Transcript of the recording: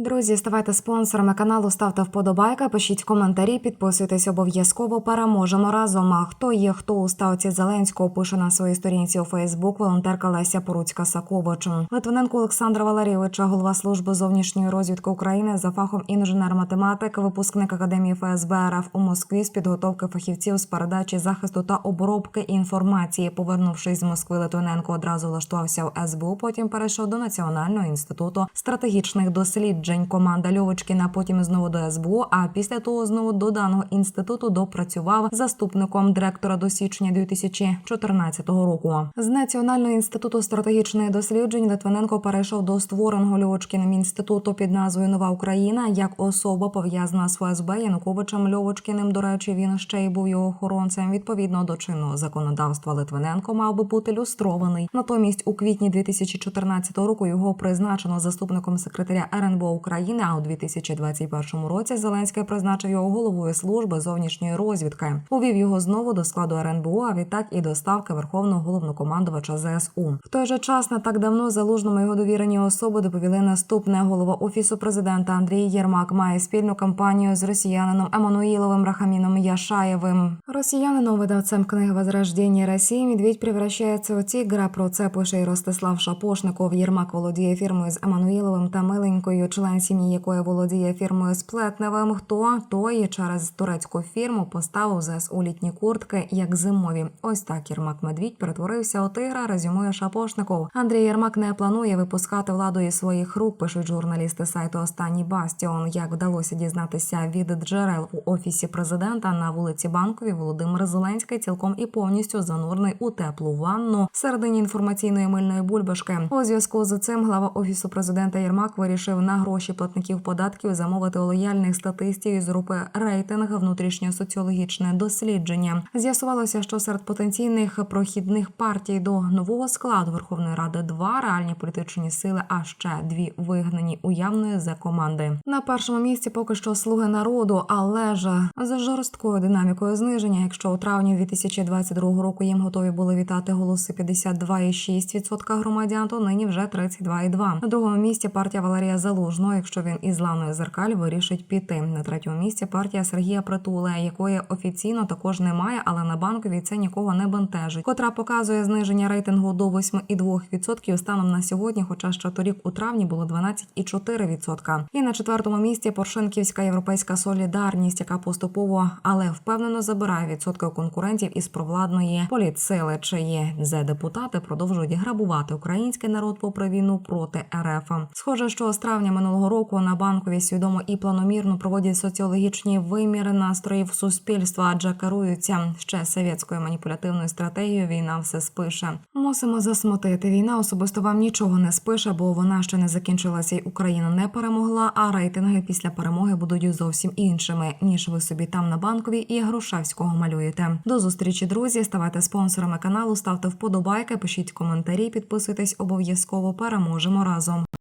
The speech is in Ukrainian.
Друзі, ставайте спонсорами каналу, ставте вподобайка, пишіть коментарі, підписуйтесь обов'язково. Переможемо разом. А хто є хто у ставці Зеленського пише на своїй сторінці у Фейсбук волонтерка Леся Поруцька Сакович. Литвиненко Олександра Валерійовича, голова служби зовнішньої розвідки України за фахом інженер-математик, випускник академії ФСБ РФ у Москві з підготовки фахівців з передачі захисту та обробки інформації. Повернувшись з Москви, Литвиненко одразу влаштувався в СБУ. Потім перейшов до Національного інституту стратегічних досліджень. Команда Льовочкіна потім знову до СБУ. А після того знову до даного інституту допрацював заступником директора до січня 2014 року. З Національного інституту стратегічних досліджень Литвиненко перейшов до створеного Льовочкіним інституту під назвою Нова Україна як особа пов'язана з ФСБ Януковичем Льовочкіним. До речі, він ще й був його охоронцем. Відповідно до чинного законодавства Литвиненко мав би бути люстрований. Натомість у квітні 2014 року його призначено заступником секретаря РНБО України. А у 2021 році Зеленський призначив його головою служби зовнішньої розвідки. Увів його знову до складу РНБО, а відтак і до ставки верховного головнокомандувача ЗСУ. В той же час не так давно залужному його довірені особи доповіли наступне. Голова офісу президента Андрій Єрмак має спільну кампанію з росіянином Еммануїловим Рахаміном Яшаєвим. Росіянином видавцем книги «Возрождення Росії Медведь превращається у тігра. Про це пише і Ростислав Шапошников. Єрмак володіє фірмою з Еммануїловим та Миленькою, член сім'ї якої володіє фірмою Сплетневим. Хто той через турецьку фірму поставив ЗСУ літні куртки як зимові. Ось так Єрмак Медвідь перетворився у тигра. Резюмує Шапошников. Андрій Єрмак не планує випускати владу із своїх рук. Пишуть журналісти сайту Останній Бастіон. Як вдалося дізнатися від джерел у офісі президента на вулиці Банковій, Володимир Зеленський цілком і повністю занурений у теплу ванну середині інформаційної мильної бульбашки. У зв'язку з цим глава офісу президента Єрмак вирішив на гроші платників податків замовити у лояльних статистів із групи рейтинг внутрішньосоціологічне дослідження. З'ясувалося, що серед потенційних прохідних партій до нового складу Верховної Ради два реальні політичні сили, а ще дві вигнані уявної за команди. На першому місці поки що слуги народу, але ж з жорсткою динамікою зниження. Якщо у травні 2022 року їм готові були вітати голоси 52,6% громадян, то нині вже 32,2%. На другому місці партія Валерія Залужного, якщо він із Ланою Зеркаль вирішить піти. На третьому місці партія Сергія Притула, якої офіційно також немає, але на банковій це нікого не бентежить, котра показує зниження рейтингу до 8,2% станом на сьогодні, хоча ще торік у травні було 12,4%. І на четвертому місці Порошенківська європейська солідарність, яка поступово, але впевнено забирає відсотки у конкурентів із провладної політсили, чиї зе депутати продовжують грабувати український народ попри війну проти РФ. Схоже, що з травня минулого року на банкові свідомо і планомірно проводять соціологічні виміри настроїв суспільства, адже керуються ще совєтською маніпулятивною стратегією. Війна все спише. Мусимо засмутити. Війна особисто вам нічого не спише, бо вона ще не закінчилася, і Україна не перемогла. А рейтинги після перемоги будуть зовсім іншими ніж ви собі там на банковій і Грушевського малюєте. До зустрічі, друзі. Ставайте спонсорами каналу, ставте вподобайки, пишіть коментарі, підписуйтесь обов'язково. Переможемо разом.